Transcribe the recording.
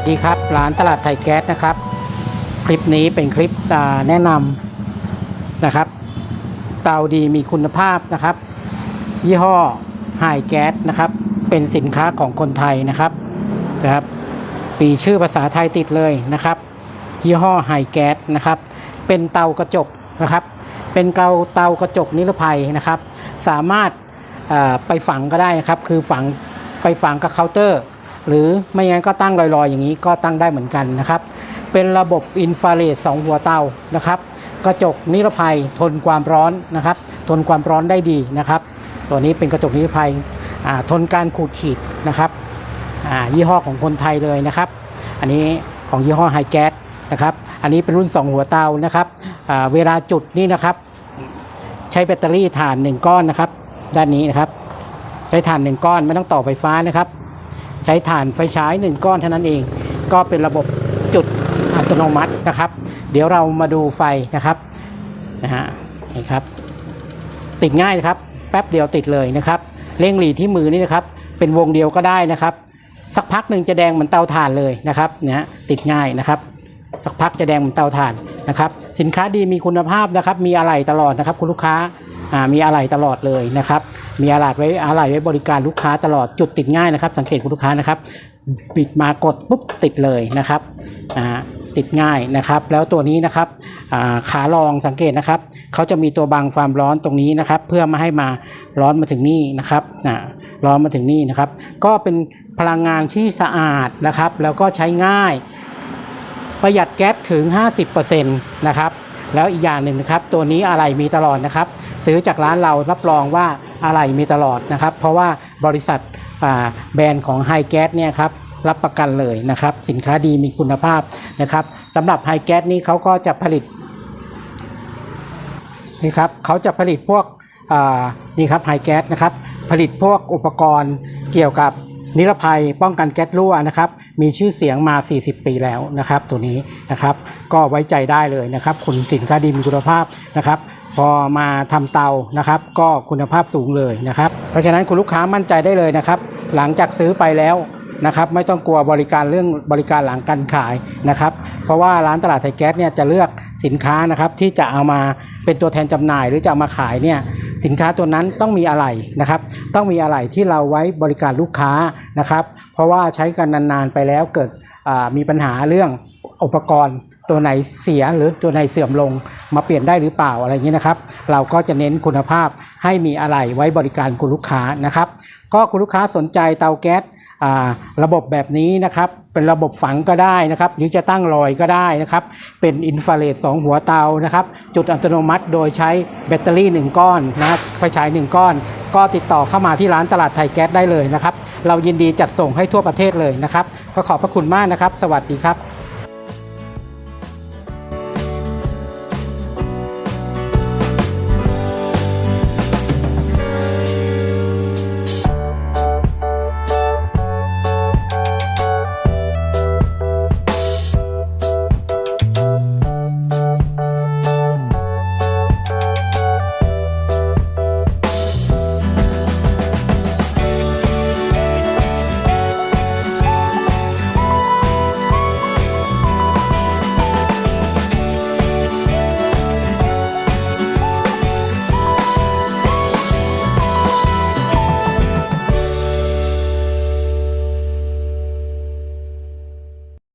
สดีครับ ร้านตลาดไทยแก๊สนะครับ คลิปนี้เป็นคลิปแนะนำนะครับ เตาดีมีคุณภาพนะครับ ยี่ห้อไฮแก๊สนะครับ เป็นสินค้าของคนไทยนะครับนะครับปีชื่อภาษาไทยติดเลยนะครับ ยี่ห้อไฮแก๊สนะครับ เป็นเตากระจกนะครับ เป็นเตาเตากระจกนิรภัยนะครับ สามารถไปฝังก็ได้นะครับ คือฝังไปฝังกับเคาน์เตอร์ หรือไม่งั้นก็ตั้งลอยๆ อย่างนี้ก็ตั้งได้เหมือนกันนะครับ เป็นระบบอินฟราเรด2หัวเตานะครับ กระจกนิรภัยทนความร้อนนะครับ ทนความร้อนได้ดีนะครับ ตัวนี้เป็นกระจกนิรภัยทนการขูดขีดนะครับยี่ห้อของคนไทยเลยนะครับ อันนี้ของยี่ห้อไฮแก๊สนะครับ อันนี้เป็นรุ่น 2 หัวเตานะครับเวลาจุดนี่นะครับ ใช้แบตเตอรี่ถ่าน 1 ก้อนนะครับ ด้านนี้นะครับ ใช้ถ่าน 1 ก้อนไม่ต้องต่อไฟฟ้านะครับ ใช้ถ่านไฟฉาย1ก้อนเท่านั้นเอง ก็เป็นระบบจุดอัตโนมัตินะครับ เดี๋ยวเรามาดูไฟนะครับนะฮะนี่ครับ ติดง่ายนะครับ แป๊บเดียวติดเลยนะครับ เร่งหลีดที่มือนี่นะครับ เป็นวงเดียวก็ได้นะครับ สักพักหนึ่งจะแดงเหมือนเตาถ่านเลยนะครับเนี่ยติดง่ายนะครับ สักพักจะแดงเหมือนเตาถ่านนะครับ สินค้าดีมีคุณภาพนะครับ มีอะไหล่ตลอดนะครับ คุณลูกค้าอ่ามีอะไหล่ตลอดเลยนะครับ มีอะไหลไว้อะไหล่ไว้บริการลูกค้าตลอดจุดติดง่ายนะครับ สังเกตคุณลูกค้านะครับบิดมากดปุ๊บติดเลยนะครับติดง่ายนะครับ แล้วตัวนี้นะครับขารองสังเกตนะครับเขาจะมีตัวบังความร้อนตรงนี้นะครับ เพื่อไม่ให้มาร้อนมาถึงนี่นะครับร้อนมาถึงนี่นะครับ ก็เป็นพลังงานที่สะอาดนะครับ แล้วก็ใช้ง่ายประหยัดแก๊สถึง 50%นะครับ แล้วอีกอย่างหนึ่งนะครับ ตัวนี้อะไรมีตลอดนะครับ ซื้อจากร้านเรารับรองว่า อะไรมีตลอดนะครับ เพราะว่าบริษัทแบรนด์ของไฮแก๊สเนี่ยครับรับประกันเลยนะครับ สินค้าดีมีคุณภาพนะครับสำหรับไฮแก๊สนี้เขาก็จะผลิตนี่ครับเขาจะผลิตพวกนี่ครับไฮแก๊สนะครับผลิตพวกอุปกรณ์เกี่ยวกับนิรภัยป้องกันแก๊สรั่วนะครับ มีชื่อเสียงมา 40 ปีแล้วนะครับ ตัวนี้นะครับ ก็ไว้ใจได้เลยนะครับ คุณสินค้าดีมีคุณภาพนะครับ พอมาทำเตานะครับ ก็คุณภาพสูงเลยนะครับ เพราะฉะนั้นคุณลูกค้ามั่นใจได้เลยนะครับ หลังจากซื้อไปแล้วนะครับ ไม่ต้องกลัวบริการเรื่องบริการหลังการขายนะครับ เพราะว่าร้านตลาดไทยแก๊สเนี่ยจะเลือกสินค้านะครับที่จะเอามาเป็นตัวแทนจำหน่าย หรือจะเอามาขายเนี่ยสินค้าตัวนั้นต้องมีอะไรนะครับ ต้องมีอะไรที่เราไว้บริการลูกค้านะครับ เพราะว่าใช้กันนานๆไปแล้วเกิดมีปัญหาเรื่องอุปกรณ์ ตัวไหนเสียหรือตัวไหนเสื่อมลงมาเปลี่ยนได้หรือเปล่าอะไรอย่างนี้นะครับ เราก็จะเน้นคุณภาพให้มีอะไรไว้บริการคุณลูกค้านะครับ ก็คุณลูกค้าสนใจเตาแก๊สระบบแบบนี้นะครับเป็นระบบฝังก็ได้นะครับหรือจะตั้งลอยก็ได้นะครับ เป็นอินฟราเรด2หัวเตานะครับ จุดอัตโนมัติโดยใช้แบตเตอรี่ 1 ก้อนนะไฟฉาย 1 ก้อน ก็ติดต่อเข้ามาที่ร้านตลาดไทยแก๊สได้เลยนะครับ เรายินดีจัดส่งให้ทั่วประเทศเลยนะครับ ก็ขอบพระคุณมากนะครับ สวัสดีครับ